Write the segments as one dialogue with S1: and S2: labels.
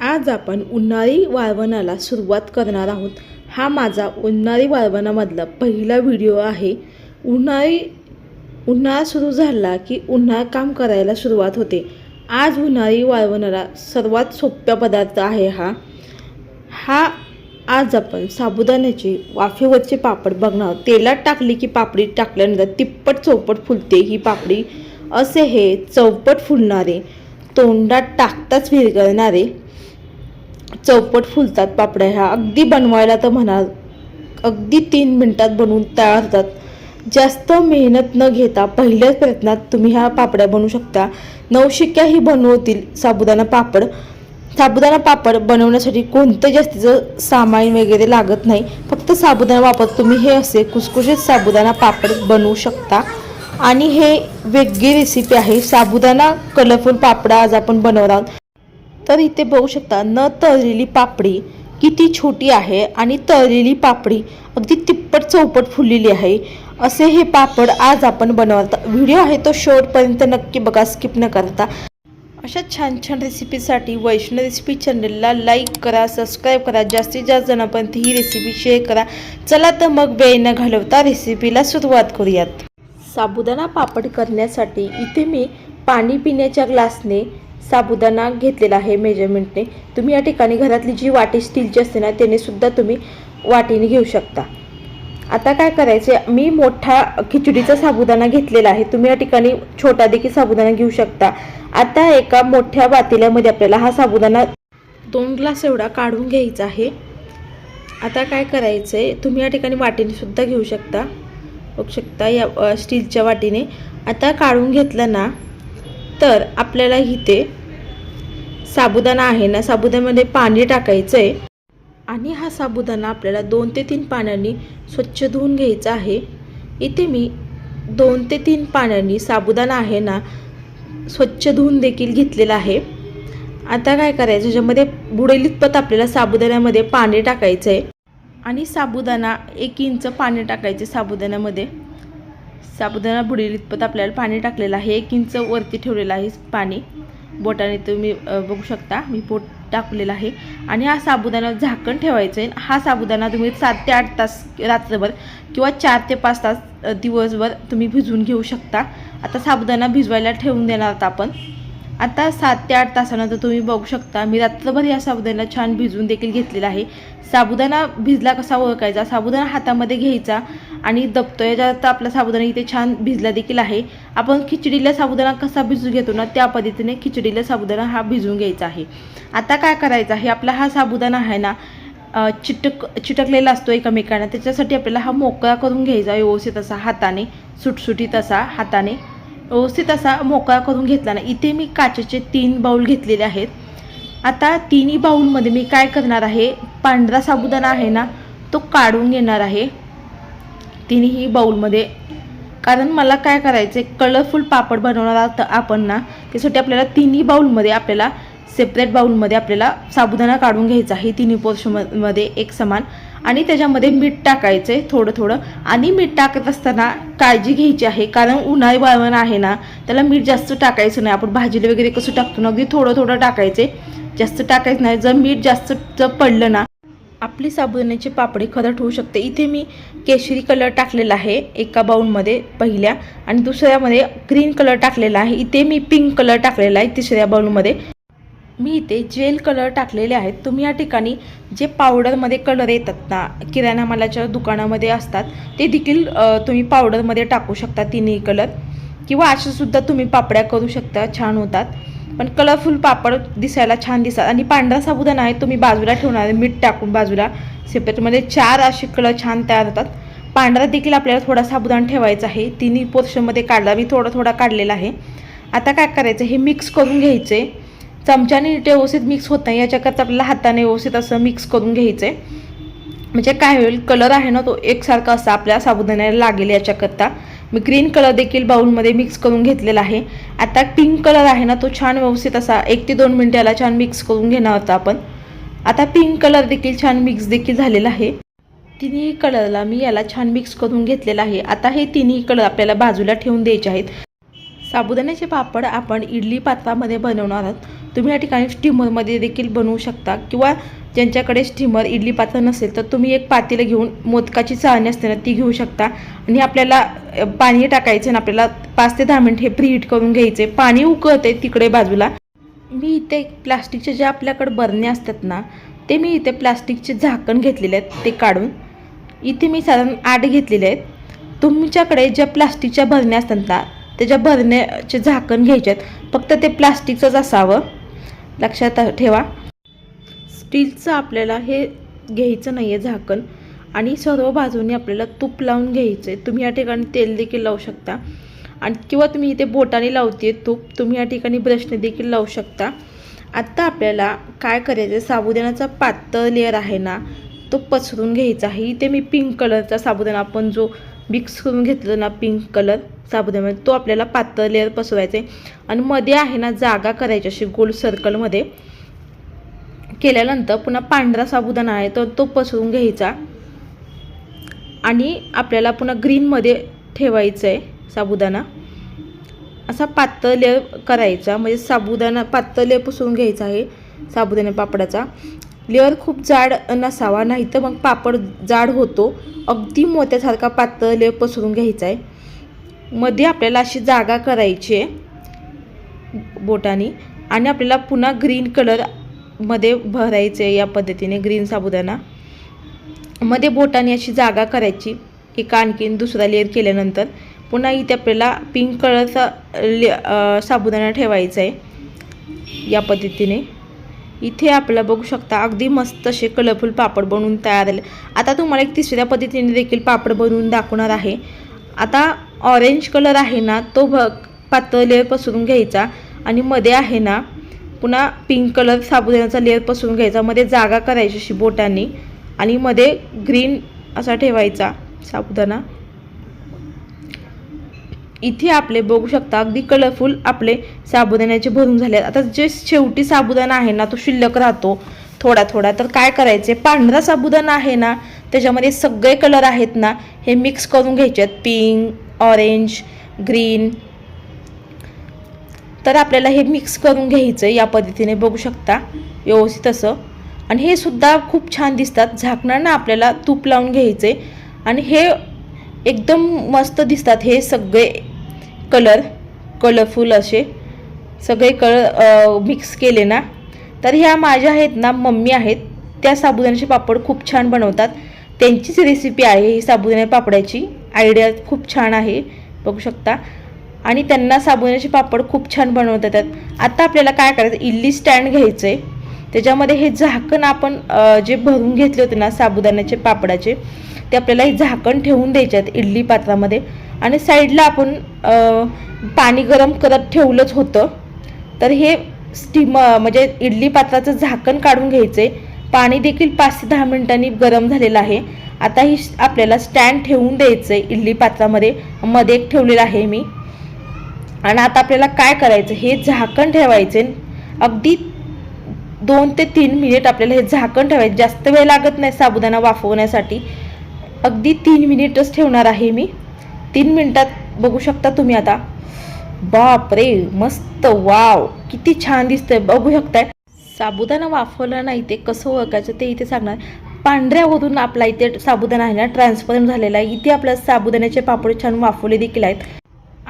S1: आज आपण उन्हाळी वाळवणाला सुरुवात करणार आहोत. हा माझा उन्हाळी वाळवणामधला पहिला व्हिडिओ आहे. उन्हाळी उन्हाळा सुरू झाला की उन्हाळा काम करायला सुरुवात होते. आज उन्हाळी वाळवणाला सर्वात सोप्या पदार्थ आहे हा. हा आज आपण साबुदाण्याचे वाफेवरचे पापड बघणार. तेलात टाकली की पापडी टाकल्यानंतर तिप्पट चौपट फुलते ही पापडी. असे हे चौपट फुलणारे तोंडात टाकताच विरगळणारे चौपट फुलतात पापड्या ह्या. अगदी बनवायला तर म्हणाल अगदी तीन मिनटात बनवून तयार होतात. जास्त मेहनत न घेता पहिल्याच प्रयत्नात तुम्ही ह्या पापड्या बनवू शकता. नवशिक्याही बनवतील साबुदाणा पापड. साबुदाणा पापड बनवण्यासाठी कोणतं जास्तीचं सामान वगैरे लागत नाही. फक्त साबुदाणा वापर तुम्ही हे असे कुसकुशीत साबुदाणा पापड बनवू शकता. आणि हे वेगळी रेसिपी आहे. साबुदाणा कलरफुल पापडा आज आपण बनवणार आहोत. तर इथे बघू शकता न तळलेली पापडी किती छोटी आहे आणि तळलेली पापडी अगदी तिप्पट चौपट फुललेली आहे. असे हे पापड आज आपण बनवत व्हिडिओ आहे तो शेवटपर्यंत नक्की बघा स्किप न करता. अशा छान छान रेसिपीसाठी वैष्णव रेसिपी चॅनलला लाईक करा सबस्क्राईब करा जास्तीत जास्त जणांपर्यंत ही रेसिपी शेअर करा. चला तर मग वेळ न घालवता रेसिपीला सुरुवात करूयात. साबुदाणा पापड करण्यासाठी इथे मी पाणी पिण्याच्या ग्लासने साबुदाणा घेतलेला आहे मेजरमेंटने. तुम्ही या ठिकाणी घरातली जी वाटी स्टीलची असते ना त्याने सुद्धा तुम्ही वाटीने घेऊ शकता. आता काय करायचे मी मोठा खिचडीचा साबुदाणा घेतलेला आहे. तुम्ही या ठिकाणी छोटा देखील साबुदाणा घेऊ शकता. आता एका मोठ्या पातेल्यामध्ये आपल्याला हा साबुदाणा दोन ग्लास एवढा काढून घ्यायचा आहे. आता काय करायचं आहे तुम्ही या ठिकाणी वाटीने सुद्धा घेऊ शकता. बघू शकता या स्टीलच्या वाटीने. आता काढून घेतलं ना तर आपल्याला इथे साबुदाणा आहे ना साबुदाण्यामध्ये पाणी टाकायचं आहे आणि हा साबुदाणा आपल्याला दोन ते तीन पाण्याने स्वच्छ धुवून घ्यायचा आहे. इथे मी दोन ते तीन पाण्याने साबुदाणा आहे ना स्वच्छ धुवून देखील घेतलेला आहे. आता काय करायचं ज्याच्यामध्ये बुडेलितपत आपल्याला साबुदाण्यामध्ये पाणी टाकायचं आहे आणि साबुदाणा एक इंच पाणी टाकायचे साबुदाण्यामध्ये. साबुदाणा इतपत आपल्याला पाणी टाकलेलं आहे. एक इंच वरती ठेवलेलं आहे पाणी. बोटाने तुम्ही बघू शकता. मी बोट टाकलेला आहे. आणि हा साबुदाणा झाकण ठेवायचं आहे हा साबुदाणा तुम्ही सात ते आठ तास रात्रभर किंवा चार ते पाच तास दिवसभर तुम्ही भिजवून घेऊ शकता. आता साबुदाणा भिजवायला ठेवून देणार आहोत आपण. आता सात ते आठ तासानंतर तुम्ही बघू शकता. मी रात्रभर या साबुदाणा छान भिजवून देखील घेतलेला आहे. साबुदाणा भिजला कसा ओळखायचा? साबुदाणा हातामध्ये घ्यायचा. आणि दबतो याच्यात आपला साबुदाणा इथे छान भिजला देखील आहे. आपण खिचडीला साबुदाणा कसा भिजू घेतो ना त्या पद्धतीने खिचडीला साबुदाणा हा भिजवून घ्यायचा आहे. आता काय करायचं आहे आपला हा साबुदाणा आहे ना चिटक चिटकलेला असतो एकमेकांना त्याच्यासाठी आपल्याला हा मोकळा करून घ्यायचा व्यवस्थित असा हाताने सुटसुटीत असा हाताने व्यवस्थित असा मोकळा करून घेतला ना. इथे मी काचेचे तीन बाऊल घेतलेले आहेत. आता तिन्ही बाऊलमध्ये मी काय करणार आहे पांढरा साबुदाणा आहे ना तो काढून घेणार आहे. तिन्ही बाऊलमध्ये. कारण मला काय करायचं आहे कलरफुल पापड बनवणार आहोत आपण ना त्यासाठी आपल्याला तिन्ही बाऊलमध्ये आपल्याला सेपरेट बाऊलमध्ये आपल्याला साबुदाणा काढून घ्यायचा आहे. तिन्ही पोर्शनमध्ये एक समान. आणि त्याच्यामध्ये मीठ टाकायचं आहे थोडं थोडं. आणि मीठ टाकत असताना काळजी घ्यायची आहे कारण उन्हाळी वाळवण आहे ना त्याला मीठ जास्त टाकायचं नाही. आपण भाजीला वगैरे कसं टाकतो ना अगदी थोडं थोडं टाकायचे जास्त टाकायचं नाही. जर मीठ जास्त जर पडलं ना आपली साबुदाण्याची पापडी खदट होऊ शकते. इथे मी केशरी कलर टाकलेला आहे एका बाऊलमध्ये पहिल्या. आणि दुसऱ्यामध्ये ग्रीन कलर टाकलेला आहे. इथे मी पिंक कलर टाकलेला आहे तिसऱ्या बाऊलमध्ये मी इथे जेल कलर टाकलेले आहेत. तुम्ही या ठिकाणी जे पावडरमध्ये कलर येतात ना किराणा मालाच्या दुकानामध्ये असतात ते देखील तुम्ही पावडरमध्ये टाकू शकता तिन्ही कलर किंवा अशा सुद्धा तुम्ही पापड्या करू शकता छान होतात. पण कलरफुल पापड दिसायला छान दिसतात. आणि पांढरा साबुदाणा आहे तुम्ही बाजूला ठेवणार आहे मीठ टाकून बाजूला. सेपरेटमध्ये चार असे कलर छान तयार होतात. पांढरा देखील आपल्याला थोडा साबुदाणा ठेवायचा आहे. तिन्ही पोर्शनमध्ये काढला मी थोडा थोडा काढलेला आहे. आता काय करायचं हे मिक्स करून घ्यायचे. चमच्याने व्यवस्थित मिक्स होत नाही याच्याकरता आपल्याला हाताने व्यवस्थित असं मिक्स करून घ्यायचं. आहे म्हणजे काय होईल कलर आहे ना तो एकसारखा असा आपल्या साबुदाण्याला लागेल याच्याकरता. मी ग्रीन कलर देखील बाउलमध्ये मिक्स करून घेतलेला आहे. आता पिंक कलर आहे ना तो छान व्यवस्थित असा एक ते दोन मिनटाला छान मिक्स करून घेणार होता आपण. आता पिंक कलर देखील छान मिक्स देखील झालेला आहे. तिन्ही कलरला मी याला छान मिक्स करून घेतलेला आहे. आता हे तिन्ही कलर आपल्याला बाजूला ठेवून द्यायचे आहेत. साबुदाण्याचे पापड आपण इडली पात्रामध्ये बनवणार आहोत. तुम्ही या ठिकाणी स्टीमरमध्ये देखील बनवू शकता किंवा ज्यांच्याकडे स्टीमर इडली पात्र नसेल तर तुम्ही एक पातेलं घेऊन मोदकाची चाळणी असते ना ती घेऊ शकता. आणि आपल्याला पाणी टाकायचं आणि आपल्याला पाच ते दहा मिनिट हे प्रीहीट करून घ्यायचे. पाणी उकळते तिकडे बाजूला. मी इथे प्लास्टिकचे जे आपल्याकडे बरणे असतात ना ते मी इथे प्लास्टिकचे झाकण घेतलेले आहेत ते काढून. इथे मी साधारण आठ घेतलेले आहेत. तुमच्याकडे ज्या प्लास्टिकच्या भरण्या असतात ना त्याच्या भरण्याचे झाकण घ्यायचे आहेत फक्त ते प्लास्टिकचंच असावं. लक्षात ठेवा. स्टीलचं आपल्याला हे घ्यायचं नाही आहे झाकण. आणि सर्व बाजूने आपल्याला तूप लावून घ्यायचं आहे तुम्ही या ठिकाणी तेल देखील लावू शकता. आणि किंवा तुम्ही इथे बोटाने लावते तूप तुम्ही या ठिकाणी ब्रशने देखील लावू शकता. आत्ता आपल्याला काय करायचं आहे साबुदाण्याचा पातळ लेअर आहे ना तो पसरून घ्यायचा आहे. इथे मी पिंक कलरचा साबुदाणा आपण जो मिक्स करून घेतला ना पिंक कलर साबुदाण्यामध्ये तो आपल्याला पातळ लेअर पसरायचा आहे आणि मध्ये आहे ना जागा करायची अशी गोल सर्कलमध्ये केल्यानंतर पुन्हा पांढरा साबुदाणा आहे तर तो पसरून घ्यायचा. आणि आपल्याला पुन्हा ग्रीनमध्ये ठेवायचं आहे साबुदाणा. असा पातळ लेअर करायचा म्हणजे साबुदाणा पातळ लेअर घ्यायचा आहे साबुदाणा पापडाचा. लेअर खूप जाड नसावा नाही तर मग पापड जाड होतो. अगदी मोत्यासारखा पातळ लेअर पसरून घ्यायचा आहे मध्ये आपल्याला अशी जागा करायची आहे बोटाने. आणि आपल्याला पुन्हा ग्रीन कलर मध्ये भरायचं आहे या पद्धतीने ग्रीन साबुदाणा. मध्ये बोटाने अशी जागा करायची. एका आणखीन दुसरा लेअर केल्यानंतर पुन्हा इथे आपल्याला पिंक कलरचा ले साबुदाणा ठेवायचा आहे. या पद्धतीने. इथे आपल्याला बघू शकता अगदी मस्त असे कलरफुल पापड बनवून तयार झाले. आता तुम्हाला एक तिसऱ्या पद्धतीने देखील पापड बनवून दाखवणार आहे. आता ऑरेंज कलर आहे ना तो भ पातळ लेअर पसरून घ्यायचा. आणि मध्ये आहे ना पुन्हा पिंक कलर साबुदाण्याचा लेअर पसरून घ्यायचा. मध्ये जागा करायची अशी बोटांनी. आणि मध्ये ग्रीन असा ठेवायचा साबुदाणा. इथे आपले बघू शकता अगदी कलरफुल आपले साबुदाण्याचे भरून झाले आहेत. आता जे शेवटी साबुदाणा आहे ना तो शिल्लक राहतो थोडा थोडा. तर काय करायचे? पांढरा साबुदाणा आहे ना त्याच्यामध्ये सगळे कलर आहेत ना हे मिक्स करून घ्यायचे आहेत. पिंक ऑरेंज ग्रीन तर आपल्याला हे मिक्स करून घ्यायचं आहे या पद्धतीने बघू शकता. व्यवस्थित असं. आणि हे सुद्धा खूप छान दिसतात. झाकणांना आपल्याला तूप लावून घ्यायचं आहे आणि हे एकदम मस्त दिसतात हे सगळे कलर कलरफुल असे. सगळे कलर मिक्स केले ना. तर ह्या माझ्या आहेत ना मम्मी आहेत. त्या साबुदाण्याचे पापड खूप छान बनवतात. त्यांचीच रेसिपी आहे ही साबुदाणा पापडाची. आयडिया खूप छान आहे. बघू शकता. आणि त्यांना साबुदाण्याचे पापड खूप छान बनवता येतात. आता आपल्याला काय करायचं? इडली स्टँड घ्यायचं आहे त्याच्यामध्ये हे झाकण आपण जे भरून घेतले होते ना साबुदाण्याचे पापडाचे ते आपल्याला हे झाकण ठेवून द्यायचे आहेत इडली पात्रामध्ये. आणि साईडला आपण पाणी गरम करत ठेवलंच होतं. तर हे स्टीम म्हणजे इडली पात्राचं झाकण काढून घ्यायचे पाणी देखील पाच ते दहा मिनिटांनी गरम झालेलं आहे. आता ही आपल्याला स्टँड ठेवून द्यायचं आहे इडली पात्रामध्ये. मध्ये एक ठेवलेलं आहे मी. आणि आता आपल्याला काय करायचं? हे झाकण ठेवायचे. अगदी दोन ते तीन मिनिट आपल्याला हे झाकण ठेवायचं. जास्त वेळ लागत नाही साबुदाणा वाफवण्यासाठी. अगदी तीन मिनिटच ठेवणार आहे मी. तीन मिनिटात बघू शकता तुम्ही आता. बाप रे मस्त वाव किती छान दिसतंय. बघू शकताय. साबुदाणा वाफवला नाही ते कसं ओळखायचं ते इथे सांगणार. पांढऱ्यावरून आपला इथे साबुदाणा आहे ना ट्रान्सपरंट झालेला आहे. इथे आपल्या साबुदाण्याचे पापड छान वाफवले देखील आहेत.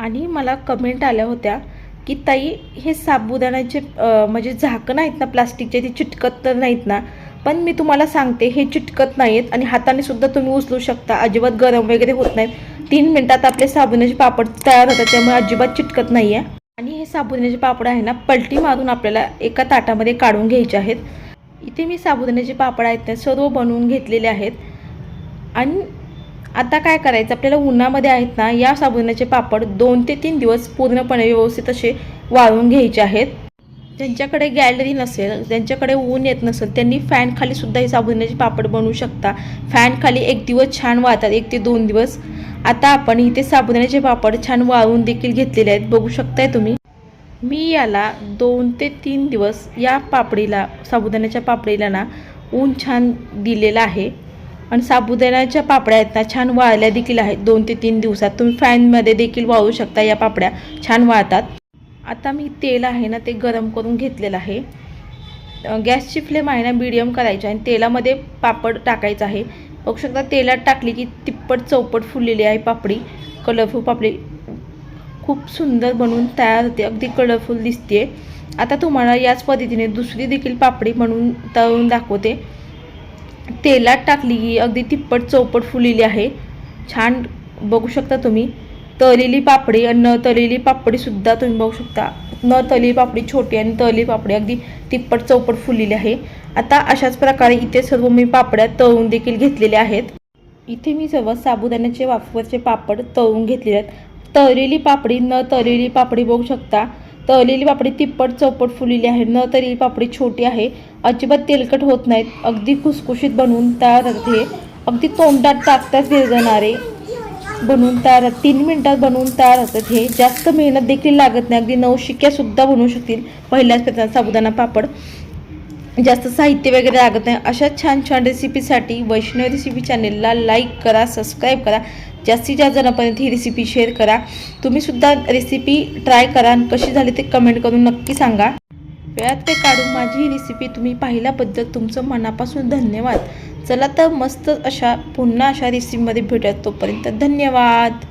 S1: आणि मला कमेंट आल्या होत्या की ताई हे साबुदाण्याचे म्हणजे झाकण आहेत ना प्लास्टिकचे ते चिटकत तर नाहीत ना पण मी तुम्हाला सांगते हे चिटकत नाहीत आणि हाताने सुद्धा तुम्ही उचलू शकता. अजिबात गरम वगैरे होत नाहीत. तीन मिनटात आपले साबुदाण्याचे पापड तयार होतात त्यामुळे अजिबात चिटकत नाही आहे आणि हे साबुदाण्याचे पापड आहे ना पलटी मारून आपल्याला एका ताटामध्ये काढून घ्यायचे आहेत. इथे मी साबुदाण्याचे पापड आहेत ते सर्व बनवून घेतलेले आहेत. आणि आता काय करायचं? आपल्याला उन्हामध्ये आहेत ना या साबुदाण्याचे पापड दोन ते तीन दिवस पूर्णपणे व्यवस्थित असे वाळून घ्यायचे आहेत. ज्यांच्याकडे गॅलरी नसेल ज्यांच्याकडे ऊन येत नसेल त्यांनी फॅनखाली सुद्धा हे साबुदाण्याचे पापड बनवू शकता. फॅनखाली एक दिवस छान वाळतात एक ते दोन दिवस. आता आपण इथे साबुदाण्याचे पापड छान वाळवून देखील घेतलेले आहेत. बघू शकताय तुम्ही. मी याला दोन ते तीन दिवस या पापडीला साबुदाण्याच्या पापडीला ना ऊन छान दिलेलं आहे. आणि साबुदाण्याच्या पापड्या आहेत ना छान वाळल्या देखील आहेत. दोन ते तीन दिवसात तुम्ही फॅनमध्ये देखील वाळू शकता या पापड्या. छान वाळतात. आता मी तेल आहे ना ते गरम करून घेतलेलं आहे. गॅसची फ्लेम आहे ना मिडियम करायची आणि तेलामध्ये पापड टाकायचं आहे. बघू शकता तेलात टाकली की तिप्पट चौपट फुललेली आहे पापडी. कलरफुल पापडी. खूप सुंदर बनवून तयार होते. अगदी कलरफुल दिसते आता तुम्हाला याच पद्धतीने दुसरी देखील पापडी म्हणून तळून दाखवते. तेलात टाकली की अगदी तिप्पट चौपट फुललेली आहे. छान बघू शकता तुम्ही. तळलेली पापडी आणि न तळलेली पापडीसुद्धा तुम्ही बघू शकता. न तळलेली पापडी छोटी आणि तळलेली पापडी अगदी तिप्पट चौपट फुललेली आहे. आता अशाच प्रकारे इथे सर्व मी पापड्या तळून देखील घेतलेल्या आहेत. इथे मी सर्व साबुदाण्याचे वाफरचे पापड तळून घेतलेले आहेत. तळलेली पापडी न तळलेली पापडी बघू शकता. तळलेली पापडी तिप्पट चौपट फुललेली आहे. न तरी पापडी छोटी आहे. अजिबात तेलकट होत नाहीत. अगदी खुसखुशीत बनवून तयार होते अगदी तोंडात टाकताच विरघळणारे बनवून तयार तीन मिनटात बनवून तयार होतात हे. जास्त मेहनत देखील लागत नाही. अगदी नवशिक्यासुद्धा बनवू शकतील. पहिल्याच प्रयत्नात साबुदाणा पापड. जास्त साहित्य वगैरे लागत नाही. अशा छान छान रेसिपीसाठी वैष्णव रेसिपी चॅनेलला लाईक करा सबस्क्राईब करा. जास्तीत जास्त जणांपर्यंत ही रेसिपी शेअर करा. तुम्हीसुद्धा रेसिपी ट्राय करा आणि कशी झाली ते कमेंट करून नक्की सांगा. वेळात ते काढून माझी ही रेसिपी तुम्ही पाहिल्याबद्दल तुमचं मनापासून धन्यवाद. चला तर मस्त अशा पुन्हा अशा रेसिपीमध्ये भेटूयात तोपर्यंत. धन्यवाद.